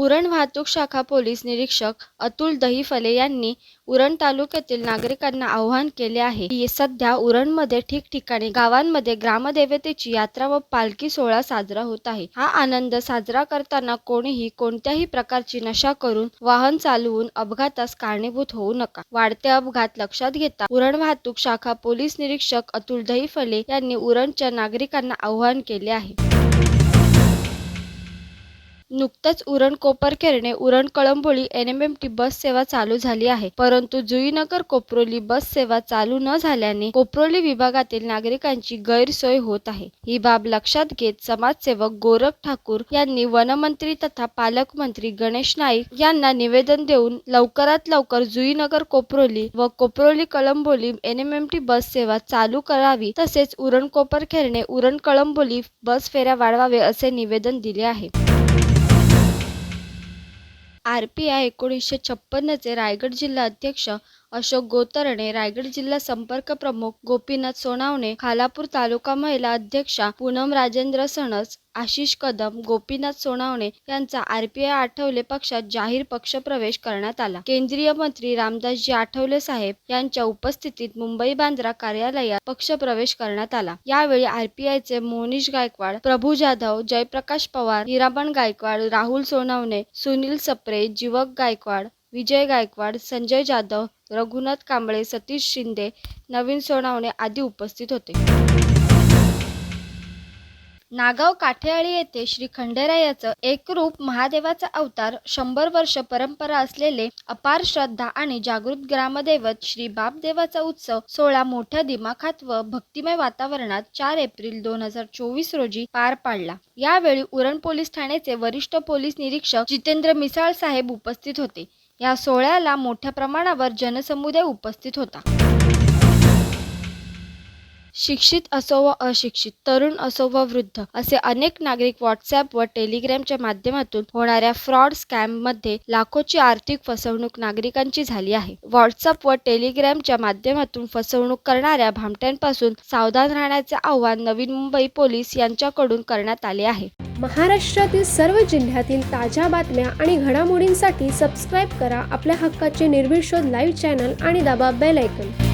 उरण वाहतूक शाखा पोलीस निरीक्षक अतुल दहिफले यांनी उरण तालुक्यातील नागरिकांना आवाहन केले आहे की सध्या उरणमध्ये ठिकठिकाणी गावांमध्ये ग्रामदेवतेची यात्रा व पालखी सोहळा साजरा होत आहे. हा आनंद साजरा करताना कोणीही कोणत्याही प्रकारची नशा करून वाहन चालवून अपघातास कारणीभूत होऊ नका. वाढते अपघात लक्षात घेता उरण वाहतूक शाखा पोलीस निरीक्षक अतुल दहिफले यांनी उरणच्या नागरिकांना आवाहन केले आहे. नुकतंच Uran Koparkhairane Uran Kalamboli N M M T bus सेवा चालू झाली आहे. परंतु जुईनगर कोपरोली बस सेवा चालू न झाल्याने कोपरोली विभागातील नागरिकांची गैरसोय होत आहे. ही बाब लक्षात घेत समाजसेवक गोरख ठाकूर यांनी वनमंत्री तथा पालकमंत्री गणेश नाईक यांना निवेदन देऊन लवकरात लवकर जुईनगर कोपरोली व Koproli Kalamboli N M M T bus सेवा चालू करावी तसेच उरण कोपरखेरणे उरण कळंबोली बस फेऱ्या वाढवावे असे निवेदन दिले आहे. आर पी आय एकोणीसशे छप्पन्नचे रायगड जिल्हा अध्यक्ष अशोक गोतरणे रायगड जिल्हा संपर्क प्रमुख गोपीनाथ सोनावणे खालापूर तालुका महिला अध्यक्षा पूनम राजेंद्र सणस आशिष कदम गोपीनाथ सोनावणे यांचा आरपीआय आठवले पक्षात जाहीर पक्षप्रवेश करण्यात आला. केंद्रीय मंत्री रामदासजी आठवले साहेब यांच्या उपस्थितीत मुंबई बांद्रा कार्यालयात पक्षप्रवेश करण्यात आला. यावेळी आर पी मोनिश गायकवाड प्रभू जाधव जयप्रकाश पवार हिराबण गायकवाड राहुल सोनावणे सुनील सप्रे जीवक गायकवाड विजय गायकवाड संजय जाधव रघुनाथ कांबळे सतीश शिंदे नवीन सोनावणे आदी उपस्थित होते. नागाव काठेआळी येथे श्री खंडेरायाचं एकरूप महादेवाचा अवतार शंभर वर्ष परंपरा असलेले अपार श्रद्धा आणि जागृत ग्रामदैवत श्री बापदेवाचा उत्सव सोहळा मोठ्या दिमाखात व भक्तिमय वातावरणात चार एप्रिल दोन हजार चोवीस रोजी पार पाडला. यावेळी उरण पोलीस ठाण्याचे वरिष्ठ पोलीस निरीक्षक जितेंद्र मिसाळ साहेब उपस्थित होते. या सोहळ्याला मोठ्या प्रमाणावर जनसमुदाय उपस्थित होता. शिक्षित असो व अशिक्षित तरुण असो व वृद्ध असे अनेक नागरिक व्हॉट्सॲप व टेलिग्रामच्या माध्यमातून होणाऱ्या फ्रॉड स्कॅममध्ये लाखोची आर्थिक फसवणूक नागरिकांची झाली आहे. व्हॉट्सअप व टेलिग्रामच्या माध्यमातून फसवणूक करणाऱ्या भामट्यांपासून सावधान राहण्याचे आवाहन नवीन मुंबई पोलीस यांच्याकडून करण्यात आले आहे. महाराष्ट्रातील सर्व जिल्ह्यातील ताज्या बातम्या आणि घडामोडींसाठी सबस्क्राईब करा आपल्या हक्काचे निर्भीड शोध लाईव्ह चॅनल आणि दाबा बेल ऐकन